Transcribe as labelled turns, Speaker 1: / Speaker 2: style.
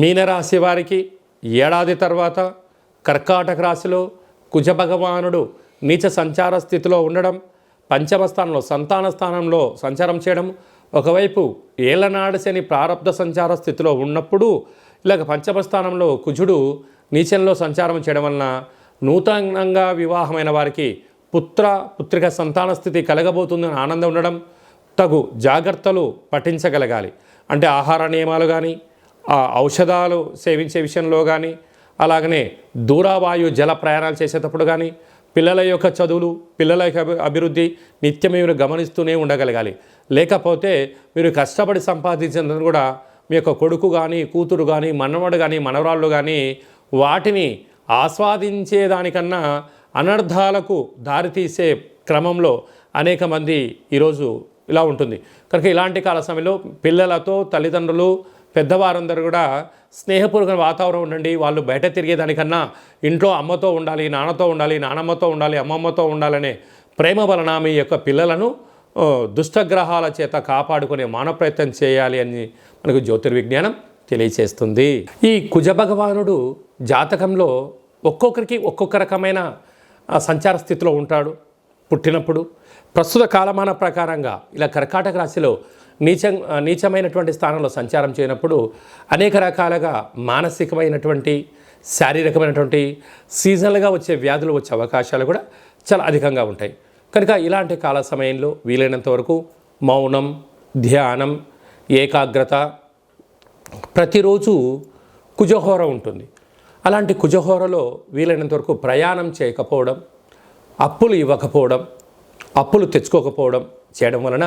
Speaker 1: మీనరాశి వారికి ఏడాది తర్వాత కర్కాటక రాశిలో కుజభగవానుడు నీచ సంచార స్థితిలో ఉండడం పంచమ స్థానంలో సంతాన స్థానంలో సంచారం చేయడం ఒకవైపు ఏలనాడు శని ప్రారంధ సంచార స్థితిలో ఉన్నప్పుడు ఇలాగ పంచమ స్థానంలో కుజుడు నీచంలో సంచారం చేయడం వలన నూతనంగా వివాహమైన వారికి పుత్ర పుత్రిక సంతాన స్థితి కలగబోతుందని ఆనందం ఉండడం తగు జాగ్రత్తలు పఠించగలగాలి. అంటే ఆహార నియమాలు కానీ ఆ ఔషధాలు సేవించే విషయంలో కానీ అలాగనే దూరావాయు జల ప్రయాణాలు చేసేటప్పుడు కానీ పిల్లల యొక్క చదువులు పిల్లల యొక్క అభివృద్ధి నిత్యం మీరు గమనిస్తూనే ఉండగలగాలి. లేకపోతే మీరు కష్టపడి సంపాదించినందుకు కూడా మీ యొక్క కొడుకు కానీ కూతురు కానీ మనవడు కానీ మనవరాళ్ళు కానీ వాటిని ఆస్వాదించేదానికన్నా అనర్థాలకు దారితీసే క్రమంలో అనేక మంది ఈరోజు ఇలా ఉంటుంది. కనుక ఇలాంటి కాల సమయంలో పిల్లలతో తల్లిదండ్రులు పెద్దవారందరూ కూడా స్నేహపూర్వక వాతావరణం ఉండండి. వాళ్ళు బయట తిరిగేదానికన్నా ఇంట్లో అమ్మతో ఉండాలి నాన్నతో ఉండాలి నానమ్మతో ఉండాలి అమ్మమ్మతో ఉండాలనే ప్రేమ వలన మీ యొక్క పిల్లలను దుష్టగ్రహాల చేత కాపాడుకునే మానవ ప్రయత్నం చేయాలి అని మనకు జ్యోతిర్విజ్ఞానం తెలియచేస్తుంది. ఈ కుజభగవానుడు జాతకంలో ఒక్కొక్కరికి ఒక్కొక్క రకమైన సంచార స్థితిలో ఉంటాడు. పుట్టినప్పుడు ప్రస్తుత కాలమాన ప్రకారంగా ఇలా కర్కాటక రాశిలో నీచ నీచమైనటువంటి స్థానంలో సంచారం చేయనప్పుడు అనేక రకాలుగా మానసికమైనటువంటి శారీరకమైనటువంటి సీజనల్గా వచ్చే వ్యాధులు వచ్చే అవకాశాలు కూడా చాలా అధికంగా ఉంటాయి. కనుక ఇలాంటి కాల సమయంలో వీలైనంత వరకు మౌనం ధ్యానం ఏకాగ్రత ప్రతిరోజు కుజహోర ఉంటుంది. అలాంటి కుజహోరలో వీలైనంత వరకు ప్రయాణం చేయకపోవడం అప్పులు ఇవ్వకపోవడం అప్పులు తెచ్చుకోకపోవడం చేయడం వలన